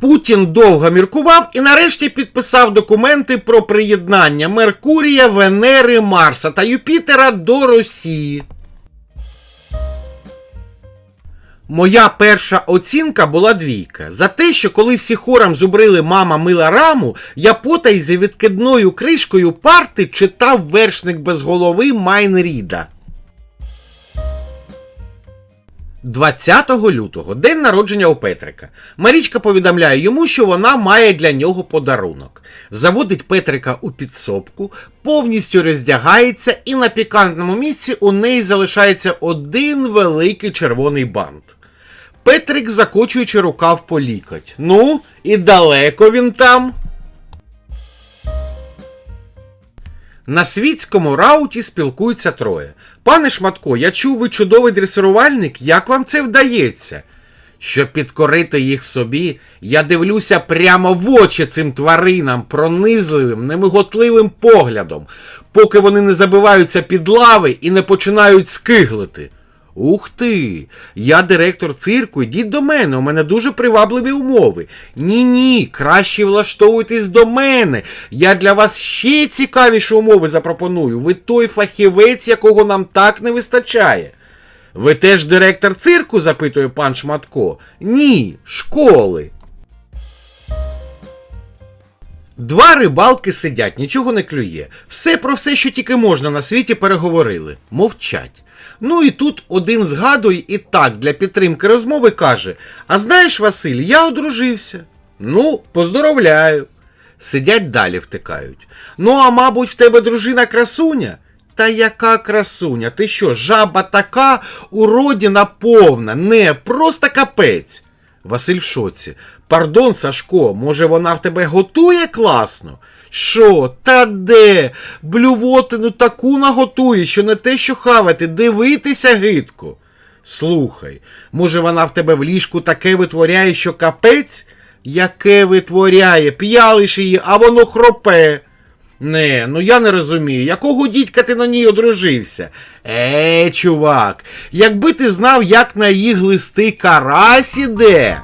Путін довго міркував і нарешті підписав документи про приєднання Меркурія, Венери, Марса та Юпітера до Росії. Моя перша оцінка була двійка. За те, що коли всі хором зубрили мама мила раму, я потай за відкидною кришкою парти читав вершник без голови Майнріда. 20 лютого, день народження у Петрика. Марічка повідомляє йому, що вона має для нього подарунок. Заводить Петрика у підсобку, повністю роздягається, і на пікантному місці у неї залишається один великий червоний бант. Петрик, закочуючи рукав по лікоть. Ну, і далеко він там. На світському рауті спілкуються троє. Пане Шматко, я чув, ви чудовий дресирувальник, як вам це вдається? Щоб підкорити їх собі, я дивлюся прямо в очі цим тваринам пронизливим, немиготливим поглядом, поки вони не забиваються під лави і не починають скиглити. Ух ти! Я директор цирку, йдіть до мене, у мене дуже привабливі умови. Ні, ні, краще влаштовуйтесь до мене. Я для вас ще цікавіші умови запропоную. Ви той фахівець, якого нам так не вистачає. Ви теж директор цирку? запитує пан Шматко. Ні, школи. Два рибалки сидять, нічого не клює. Все про все, що тільки можна на світі, переговорили. Мовчать. Ну і тут один згадує і так для підтримки розмови каже: А знаєш, Василь, я одружився. Ну, поздоровляю. Сидять далі втикають. Ну, а мабуть, в тебе дружина красуня? Та яка красуня? Ти що, жаба така, уродіна повна, не, просто капець. Василь в шоці. Пардон, Сашко, може вона в тебе готує класно? Що, та де? Блювотину таку наготує, що не те, що хавати, дивитися гидко. Слухай, може вона в тебе в ліжку таке витворяє, що капець? Яке витворяє? П'ялиш її, а воно хропе. Не, ну я не розумію, якого дідька ти на ній одружився? Е, чувак, якби ти знав, як на їх глисти карась іде.